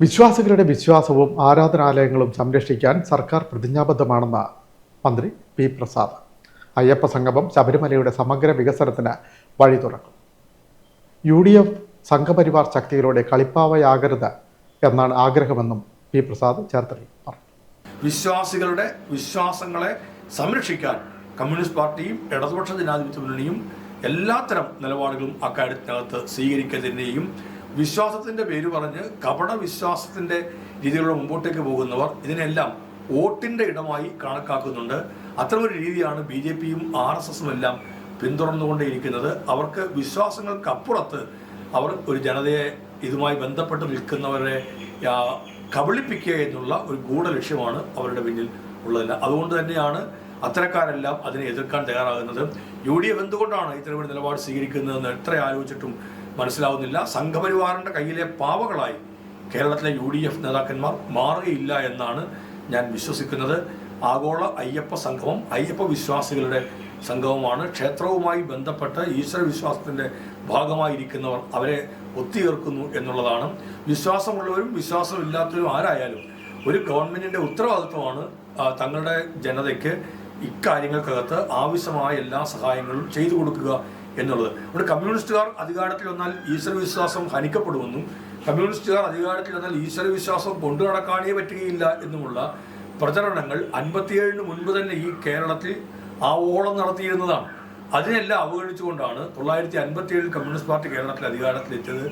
വിശ്വാസികളുടെ വിശ്വാസവും ആരാധനാലയങ്ങളും സംരക്ഷിക്കാൻ സർക്കാർ പ്രതിജ്ഞാബദ്ധമാണെന്ന് മന്ത്രി പി പ്രസാദ്. അയ്യപ്പ സംഗമം ശബരിമലയുടെ സമഗ്ര വികസനത്തിന് വഴി തുറക്കും. യു ഡി എഫ് സംഘപരിവാർ ശക്തികളുടെ കളിപ്പാവയാകരുത് എന്നാണ് ആഗ്രഹമെന്നും പി പ്രസാദ് ചേർത്തലയിൽ പറഞ്ഞു. വിശ്വാസികളുടെ വിശ്വാസങ്ങളെ സംരക്ഷിക്കാൻ കമ്മ്യൂണിസ്റ്റ് പാർട്ടിയും ഇടതുപക്ഷ ജനാധിപത്യ മുന്നണിയും എല്ലാത്തരം നിലപാടുകളും അക്കാര്യത്തിനകത്ത് സ്വീകരിക്കുന്നതിനെയും വിശ്വാസത്തിന്റെ പേര് പറഞ്ഞ് കപട വിശ്വാസത്തിന്റെ രീതിയിലൂടെ മുമ്പോട്ടേക്ക് പോകുന്നവർ ഇതിനെല്ലാം വോട്ടിന്റെ ഇടമായി കണക്കാക്കുന്നുണ്ട്. അത്തരമൊരു രീതിയാണ് ബി ജെ പിയും ആർ എസ് എസും എല്ലാം പിന്തുടർന്നുകൊണ്ടേയിരിക്കുന്നത്. അവർക്ക് വിശ്വാസങ്ങൾക്കപ്പുറത്ത് അവർ ഒരു ജനതയെ ഇതുമായി ബന്ധപ്പെട്ട് നിൽക്കുന്നവരെ കബളിപ്പിക്കുക എന്നുള്ള ഒരു ഗൂഢ ലക്ഷ്യമാണ് അവരുടെ പിന്നിൽ ഉള്ളതല്ല അതുകൊണ്ട് തന്നെയാണ് അത്തരക്കാരെല്ലാം അതിനെ എതിർക്കാൻ തയ്യാറാകുന്നത്. യു ഡി എഫ് എന്തുകൊണ്ടാണ് ഇത്തരമൊരു നിലപാട് സ്വീകരിക്കുന്നതെന്ന് എത്ര ആലോചിച്ചിട്ടും മനസ്സിലാവുന്നില്ല. സംഘപരിവാറിന്റെ കയ്യിലെ പാവകളായി കേരളത്തിലെ യു ഡി എഫ് നേതാക്കന്മാർ മാറുകയില്ല എന്നാണ് ഞാൻ വിശ്വസിക്കുന്നത്. ആഗോള അയ്യപ്പ സംഗമം അയ്യപ്പ വിശ്വാസികളുടെ സംഘവുമാണ് ക്ഷേത്രവുമായി ബന്ധപ്പെട്ട് ഈശ്വര വിശ്വാസത്തിന്റെ ഭാഗമായിരിക്കുന്നവർ അവരെ ഒത്തുചേർക്കുന്നു എന്നുള്ളതാണ്. വിശ്വാസമുള്ളവരും വിശ്വാസമില്ലാത്തവരും ആരായാലും ഒരു ഗവൺമെന്റിന്റെ ഉത്തരവാദിത്വമാണ് തങ്ങളുടെ ജനതയ്ക്ക് ഇക്കാര്യങ്ങൾക്കകത്ത് ആവശ്യമായ എല്ലാ സഹായങ്ങളും ചെയ്തു കൊടുക്കുക എന്നുള്ളത്. ഇവിടെ കമ്മ്യൂണിസ്റ്റുകാർ അധികാരത്തിൽ വന്നാൽ ഈശ്വര വിശ്വാസം ഹനിക്കപ്പെടുമെന്നും കമ്മ്യൂണിസ്റ്റുകാർ അധികാരത്തിൽ വന്നാൽ ഈശ്വര വിശ്വാസം കൊണ്ടു നടക്കാനേ പറ്റുകയില്ല എന്നുമുള്ള പ്രചരണങ്ങൾ അൻപത്തിയേഴിന് മുൻപ് തന്നെ ഈ കേരളത്തിൽ ആവോളം നടത്തിയിരുന്നതാണ്. അതിനെല്ലാം അവഗണിച്ചുകൊണ്ടാണ് തൊള്ളായിരത്തി അൻപത്തിയേഴിൽ കമ്മ്യൂണിസ്റ്റ് പാർട്ടി കേരളത്തിൽ അധികാരത്തിലെത്തിയത്.